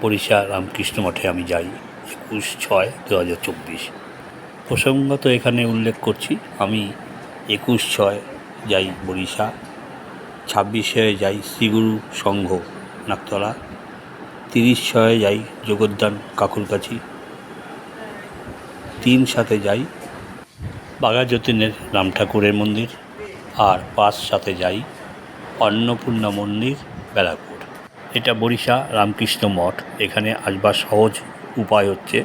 বরিশা রামকৃষ্ণ মঠে আমি যাই, একুশ ছয় দু হাজার চব্বিশ। প্রসঙ্গত এখানে উল্লেখ করছি, আমি একুশ ছয় যাই বরিশা, ছাব্বিশে যাই শ্রীগুরু সংঘ নাকতলা তিরিশ ছয়ে যাই জগদ্দান কাকুরকাছি তিন সাথে যাই বাঘাযতীনের রাম ঠাকুরের মন্দির, আর পাঁচ সাথে যাই অন্নপূর্ণা মন্দির, বেলাপুর। এটা বরিশা রামকৃষ্ণ মঠ। এখানে আসবার সহজ উপায় হচ্ছে,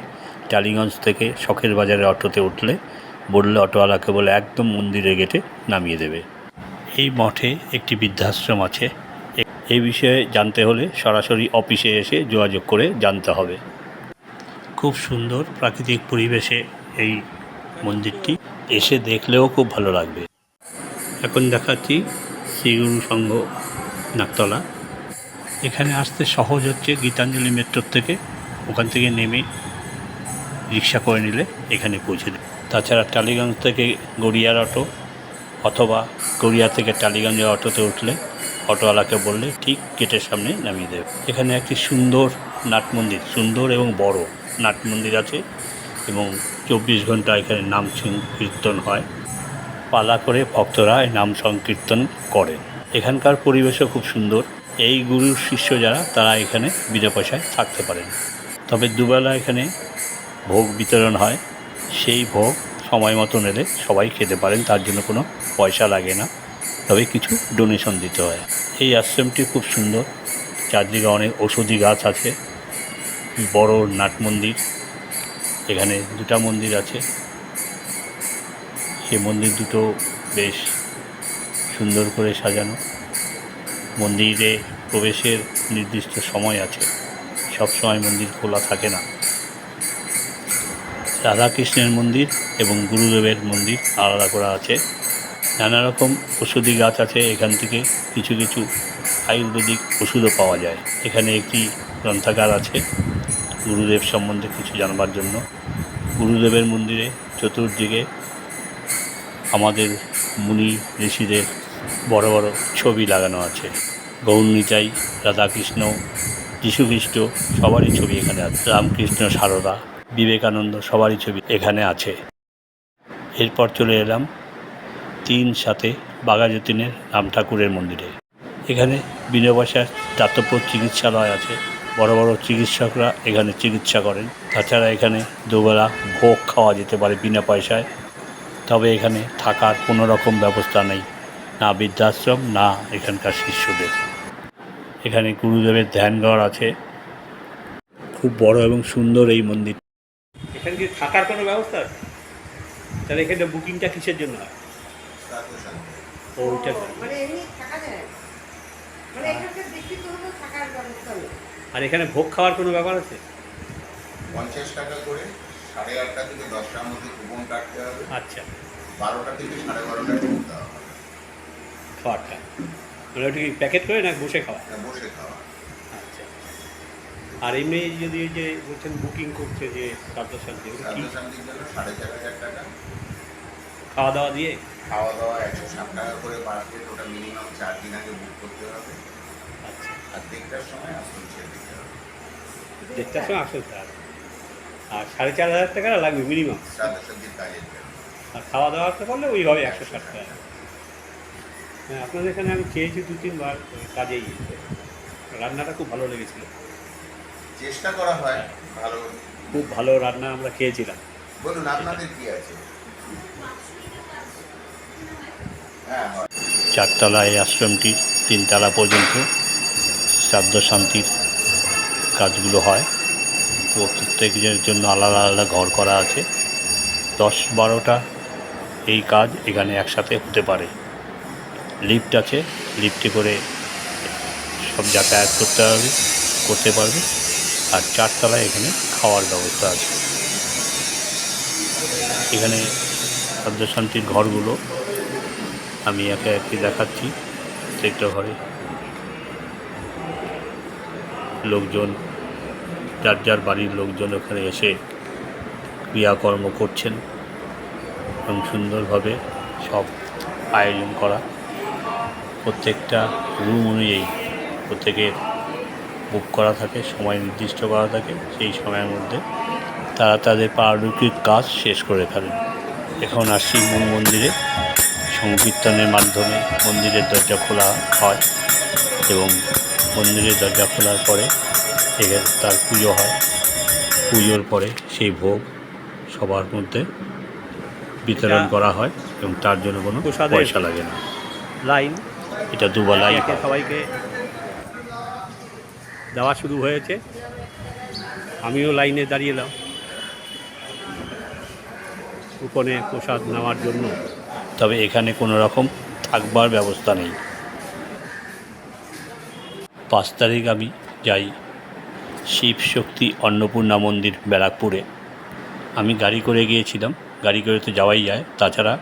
টালিগঞ্জ থেকে শখের বাজারে অটোতে উঠলে বললে অটোওয়ালাকে বলে একদম মন্দিরের গেটে নামিয়ে দেবে। এই মঠে একটি বৃদ্ধাশ্রম আছে। এই বিষয়ে জানতে হলে সরাসরি অফিসে এসে যোগাযোগ করে জানতে হবে। খুব সুন্দর প্রাকৃতিক পরিবেশে এই মন্দিরটি। এসে দেখলেও খুব ভালো লাগবে। এখন দেখাচ্ছি শ্রীগুরু সংঘ নাকতলা। এখানে আসতে সহজ হচ্ছে গীতাঞ্জলি মেট্রোর থেকে। ওখান থেকে নেমে রিক্সা করে নিলে এখানে পৌঁছে দেবে। তাছাড়া টালিগঞ্জ থেকে গড়িয়ার অটো অথবা গড়িয়া থেকে টালিগঞ্জের অটোতে উঠলে অটোওয়ালাকে বললে ঠিক গেটের সামনে নামিয়ে দেবে। এখানে একটি সুন্দর নাট মন্দির, সুন্দর এবং বড় নাট মন্দির আছে এবং চব্বিশ ঘণ্টা এখানে নাম সংকীর্তন হয়। পালা করে ভক্তরা নাম সংকীর্তন করেন। এখানকার পরিবেশও খুব সুন্দর। এই গুরুর শিষ্য যারা, তারা এখানে বিনা পয়সায় থাকতে পারেন। তবে দুবেলা এখানে ভোগ বিতরণ হয়। সেই ভোগ সময় মতো নিলে সবাই খেতে পারেন, তার জন্য কোনো পয়সা লাগে না। তবে কিছু ডোনেশন দিতে হয়। এই আশ্রমটি খুব সুন্দর। চারদিকে অনেক ঔষধি গাছ আছে। বড় নাট মন্দির। এখানে দুটা মন্দির আছে। সে মন্দির দুটো বেশ সুন্দর করে সাজানো। মন্দিরে প্রবেশের নির্দিষ্ট সময় আছে। সব সময় মন্দির খোলা থাকে না। রাধাকৃষ্ণের মন্দির এবং গুরুদেবের মন্দির আলাদা করা আছে। নানা রকম ওষুধি গাছ আছে, এখান থেকে কিছু কিছু আয়ুর্বেদিক ওষুধও পাওয়া যায়। এখানে একটি গ্রন্থাগার আছে, গুরুদেব সম্বন্ধে কিছু জানবার জন্য। গুরুদেবের মন্দিরে চতুর্দিকে আমাদের মুনি ঋষিদের বড় বড় ছবি লাগানো আছে। গৌরনীতাই রাধাকৃষ্ণ যীশুখ্রিস্ট সবারই ছবি এখানে আছে। রামকৃষ্ণ, সারদা, বিবেকানন্দ সবারই ছবি এখানে আছে। এরপর চলে এলাম তিন সাথে বাঘাযতীনের রাম ঠাকুরের মন্দিরে। এখানে বিনা পয়সার দাতব্য চিকিৎসালয় আছে। বড় বড় চিকিৎসকরা এখানে চিকিৎসা করেন। তাছাড়া এখানে দুবেলা ভোগ খাওয়া যেতে পারে বিনা পয়সায়। তবে এখানে থাকার কোনো রকম ব্যবস্থা নেই। না বৃদ্ধাশ্রম না এখানকার শিষ্যদের। এখানে গুরুদেবের ধ্যানঘর আছে। খুব বড় এবং সুন্দর এই মন্দির। এখানে কি থাকার কোনো ব্যবস্থা আছে? তাহলে এখানে বুকিংটা কিসের জন্য হয়? ওইটা মানে এমনি থাকা যায়। না। মানে আর এখানে ভোগ খাওয়ার কোনো ব্যাপার আছে? পঞ্চাশ টাকা করে সাড়ে আটটা থেকে দশটার মধ্যে কুপন কাটতে হবে। আচ্ছা। বারোটা থেকে সাড়ে বারোটায় ঢুকতে হবে। খাওয়ারটা মানে ওটা কি প্যাকেট করে না বসে খাওয়া? বসে খাওয়া। আচ্ছা। আর এমনি যদি যে বলছেন বুকিং করছে যে শান্তির জন্য সাড়ে চার হাজার টাকা। খাওয়া দাওয়া দিয়ে? খাওয়া দাওয়া একশো ষাট টাকা করে পার প্লেট ওটা মিনিমাম চার দিন আগে বুক করতে হবে। আচ্ছা। আর দেড়টার সময় আসল ছেড়ে দিতে হবে। দেড়টার সময় আসল তার আর সাড়ে চার হাজার টাকা লাগবে মিনিমাম আর খাওয়া দাওয়াটা করলে ওইভাবে একশো ষাট টাকা। হ্যাঁ আপনাদের এখানে আমি খেয়েছি দু তিনবার কাজেই। রান্নাটা খুব ভালো লেগেছিল। চেষ্টা করা হয় ভালো। খুব ভালো রান্না আমরা খেয়েছিলাম। বলুন আপনাদের কি আছে? হ্যাঁ চারতলা এই আশ্রমটি তিনতলা পর্যন্ত শ্রাদ্ধ শান্তির কাজগুলো হয়। তো প্রত্যেকের জন্য আলাদা আলাদা ঘর করা আছে। দশ বারোটা এই কাজ এখানে একসাথে হতে পারে। লিফট আছে, লিফটে করে সব যাতায়াত করতে হবে করতে পারবে। আর চারতলায় এখানে খাওয়ার ব্যবস্থা আছে। এখানে শান্তির ঘরগুলো আমি একে একে দেখাচ্ছি প্রত্যেকটা ঘরে। লোকজন, যার যার বাড়ির লোকজন ওখানে এসে ক্রিয়াকর্ম করছেন। এবং সুন্দরভাবে সব আয়োজন করা। প্রত্যেকটা রুম অনুযায়ী প্রত্যেকের বুক করা থাকে সময় নির্দিষ্ট করা থাকে সেই সময়ের মধ্যে তারা তাদের পারলৌকিক কাজ শেষ করে ফেলেন এখন আসছি মূল মন্দিরে। সংকীর্তনের মাধ্যমে মন্দিরের দরজা খোলা হয় এবং মন্দিরের দরজা খোলার পরে এখানে তার পুজো হয়। পুজোর পরে সেই ভোগ সবার মধ্যে বিতরণ করা হয় এবং তার জন্য কোনো পয়সা লাগে না। লাইন এটা দুবেলাই সবাইকে দেওয়া শুরু হয়েছে। আমিও লাইনে দাঁড়িয়ে দাঁড়িয়েলাম কুপনে প্রসাদ নেওয়ার জন্য। তবে এখানে কোনো রকম থাকবার ব্যবস্থা নেই। পাঁচ তারিখ আমি যাই শিব শক্তি অন্নপূর্ণা মন্দির ব্যারাকপুরে। আমি গাড়ি করে গিয়েছিলাম। গাড়ি করে তো যাওয়াই যায়। তাছাড়া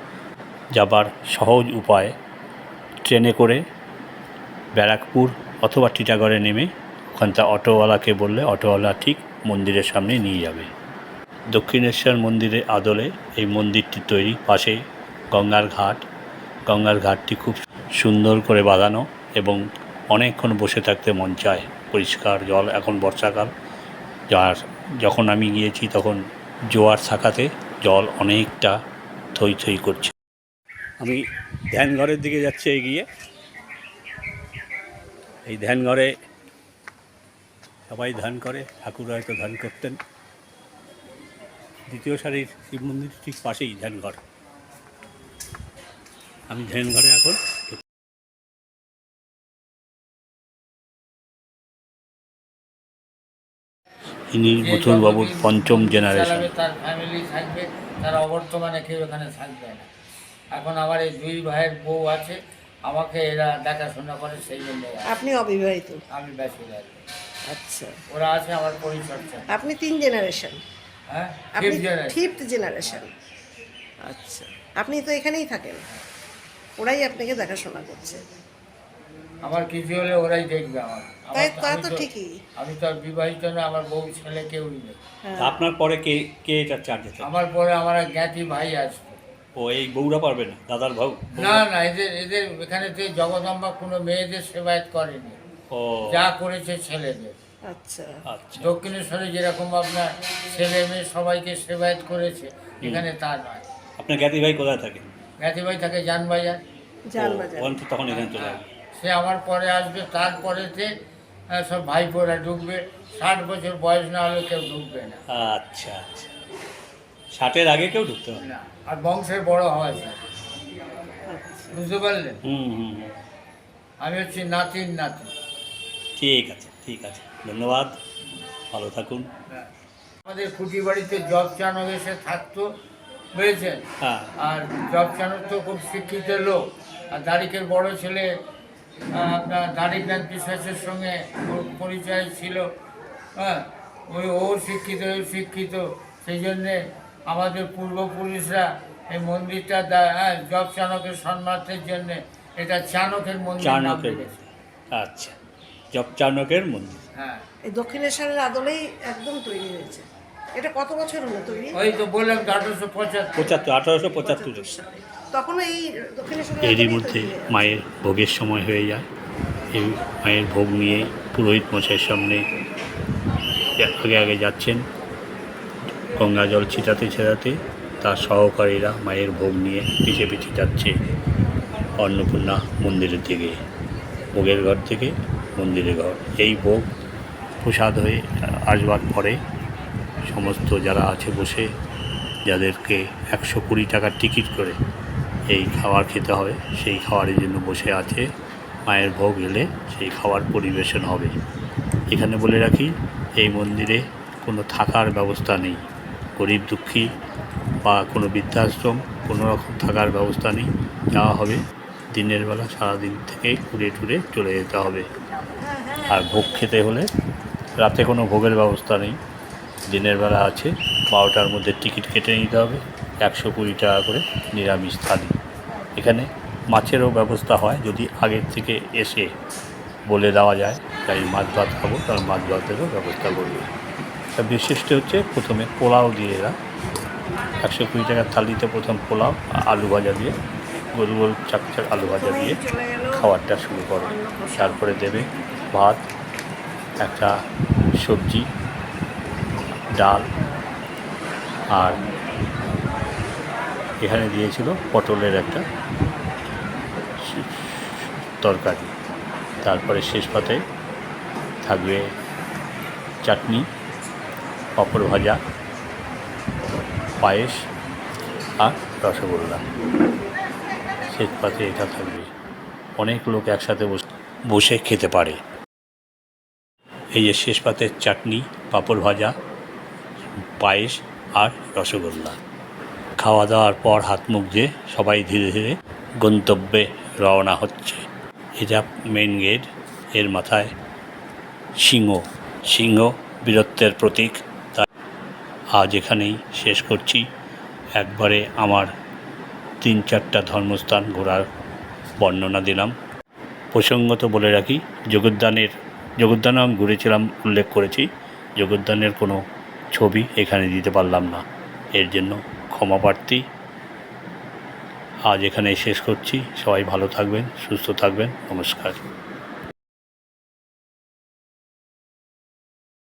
যাবার সহজ উপায় ট্রেনে করে ব্যারাকপুর অথবা টিটাগড়ে নেমে ওখানটা অটোওয়ালাকে বললে অটোওয়ালা ঠিক মন্দিরের সামনে নিয়ে যাবে। দক্ষিণেশ্বর মন্দিরের আদলে এই মন্দিরটি তৈরি। পাশে গঙ্গার ঘাট। গঙ্গার ঘাটটি খুব সুন্দর করে বাঁধানো এবং অনেকক্ষণ বসে থাকতে মন চায়। পরিষ্কার জল, এখন বর্ষাকাল। যার যখন আমি গিয়েছি তখন জোয়ার থাকাতে জল অনেকটা থই থই করছে। আমি ধ্যানঘরের দিকে যাচ্ছি এগিয়ে। এই ধ্যানঘরে সবাই ধ্যান করে ঠাকুর হয়তো ধ্যান করতেন। দ্বিতীয় সারির শিব মন্দির ঠিক পাশেই ধ্যানঘর। আমি ধ্যানঘরে এখন ইনি মথুরবাবুর পঞ্চম জেনারেশন তার ফ্যামিলি থাকবে তার অবর্তমানে কেউ এখানে থাকবে না। এখন আমার এই দুই ভাইয়ের বউ আছে আমাকে এরা দেখাশোনা করে সেই জন্য আপনি অবিবাহিত? আমি ব্যাচেলার। আচ্ছা। ওরা আছে আমার পরিচর্যা আপনি তিন জেনারেশন? হ্যাঁ? আপনি ফিফথ জেনারেশন। আচ্ছা। আপনি তো এখানেই থাকেন। ওরাই আপনাকে দেখাশোনা করছে। আমার কিছু হলে ওরাই দেখবে আমার। তাই তা তো ঠিকই। আমি তো আর বিবাহিত না আমার বউ ছেলে কেউই নেই। হ্যাঁ। আপনার পরে কে কে এটা চার্জ আমার পরে আমার এক জ্ঞাতি ভাই আসবে ও এই বউরা পারবে না দাদার ভাউ? না না এদের এদের এখানে তো জগদম্বা কোনো মেয়েদের সেবায়ত করেনি। ও। যা করেছে ছেলেদের। আচ্ছা। আচ্ছা। দক্ষিণেশ্বরে যেরকম আপনার ছেলে মেয়ে সবাইকে সেবায়ত করেছে এখানে তা নয়। আপনার জ্ঞাতি ভাই কোথায় থাকে? জ্ঞাতিভাই থাকে যানবাজার জান ও, বাজার ওখান থেকে তখন এখানে চলে আসবে। সে আমার পরে আসবে তারপরেতে সব ভাইপোরা ঢুকবে। ষাট বছর বয়স না হলে কেউ ঢুকবে না। আচ্ছা আচ্ছা। ষাটের আগে কেউ ঢুকতে পারে না। আর বংশের বড় হয় বুঝতে পারলেন? হুম হুম। আমি হচ্ছি নাতির নাতি। ঠিক আছে ঠিক আছে। ধন্যবাদ। ভালো থাকুন। আমাদের কুটি বাড়িতে জব চানক এসে থাকতো বুঝেছেন? হ্যাঁ। আর জব চানক তো খুব শিক্ষিত লোক। আর দারিকের বড় ছেলে আপনার দারিক জ্ঞান বিশ্বাসের সঙ্গে ওর পরিচয় ছিল। হ্যাঁ ওই ও শিক্ষিত শিক্ষিত। সেই জন্যে আমাদের পূর্বপুরুষরা এই মন্দিরটা হ্যাঁ, জব চানকের সম্মানের জন্যে এটা চাণকের মন্দির চাণকের আচ্ছা জব চাণকের মন্দির। হ্যাঁ। এই দক্ষিণেশ্বরের আদলেই একদম তৈরি হয়েছে। এটা কত বছর হলো তৈরি? ওই তো বললাম তো আঠারোশো পঁচাত্তর। পঁচাত্তর আঠারোশো পঁচাত্তরে তখন এই দক্ষিণেশ্বরের এরই মধ্যে মায়ের ভোগের সময় হয়ে যায়। এই মায়ের ভোগ নিয়ে পুরোহিত মশাইয়ের সামনে আগে আগে যাচ্ছেন। গঙ্গা জল ছিটাতে ছেটাতে তার সহকারীরা মায়ের ভোগ নিয়ে পিছিয়ে পিছিয়ে যাচ্ছে অন্নপূর্ণা মন্দিরের দিকে, ভোগের ঘর থেকে মন্দিরের ঘর। এই ভোগ প্রসাদ হয়ে আসবার পরে সমস্ত যারা আছে বসে, যাদেরকে একশো কুড়ি টাকার টিকিট করে এই খাবার খেতে হবে, সেই খাবারের জন্য বসে আছে। মায়ের ভোগ এলে সেই খাবার পরিবেশন হবে। এখানে বলে রাখি, এই মন্দিরে কোনো থাকার ব্যবস্থা নেই। গরিব, দুঃখী বা কোনো বৃদ্ধাশ্রম, কোনো রকম থাকার ব্যবস্থা নেই। যাওয়া হবে। দিনের বেলা সারাদিন থেকে ঘুরে টুরে চলে যেতে হবে। আর ভোগ খেতে হলে রাতে কোনো ভোগের ব্যবস্থা নেই। দিনের বেলা আছে, বারোটার মধ্যে টিকিট কেটে নিতে হবে। একশো কুড়ি টাকা করে নিরামিষ থালি। এখানে মাছেরও ব্যবস্থা হয়। যদি আগের থেকে এসে বলে দেওয়া যায়, তাই মাছ ভাত খাব, তাহলে মাছ ভাতেরও ব্যবস্থা করবে। তা বিশিষ্ট হচ্ছে প্রথমে পোলাও দিয়ে এরা। একশো কুড়ি টাকার থালিতে প্রথম পোলাও, আলু ভাজা দিয়ে গোল গোল চাক চাক আলু ভাজা দিয়ে খাবারটা শুরু করে। তারপরে দেবে ভাত, একটা সবজি, ডাল, আর এখানে দিয়েছিল পটলের একটা তরকারি। তারপরে শেষ পাতে থাকবে চাটনি। পাঁপড় ভাজা, পায়েস আর রসগোল্লা। শেষ পাতে এটা থাকবে। অনেক লোক একসাথে বস- খেতে পারে। এই যে শেষ পাতের চাটনি, পাঁপড় ভাজা, পায়েস আর রসগোল্লা। খাওয়া দাওয়ার পর হাত মুখ দিয়ে সবাই ধীরে ধীরে গন্তব্যে রওনা হচ্ছে। এটা মেন গেটের মাথায় সিংহ। সিংহ বীরত্বের প্রতীক। আজ এখানেই শেষ করছি। একবারে আমার তিন চারটা ধর্মস্থান ঘোরার বর্ণনা দিলাম। প্রসঙ্গত বলে রাখি, জগদ্দানের, জগদ্দানও আমি ঘুরেছিলাম, উল্লেখ করেছি। জগদ্দানের কোনো ছবি এখানে দিতে পারলাম না। এর জন্য ক্ষমা প্রার্থী। আজ এখানে শেষ করছি। সবাই ভালো থাকবেন, সুস্থ থাকবেন। নমস্কার।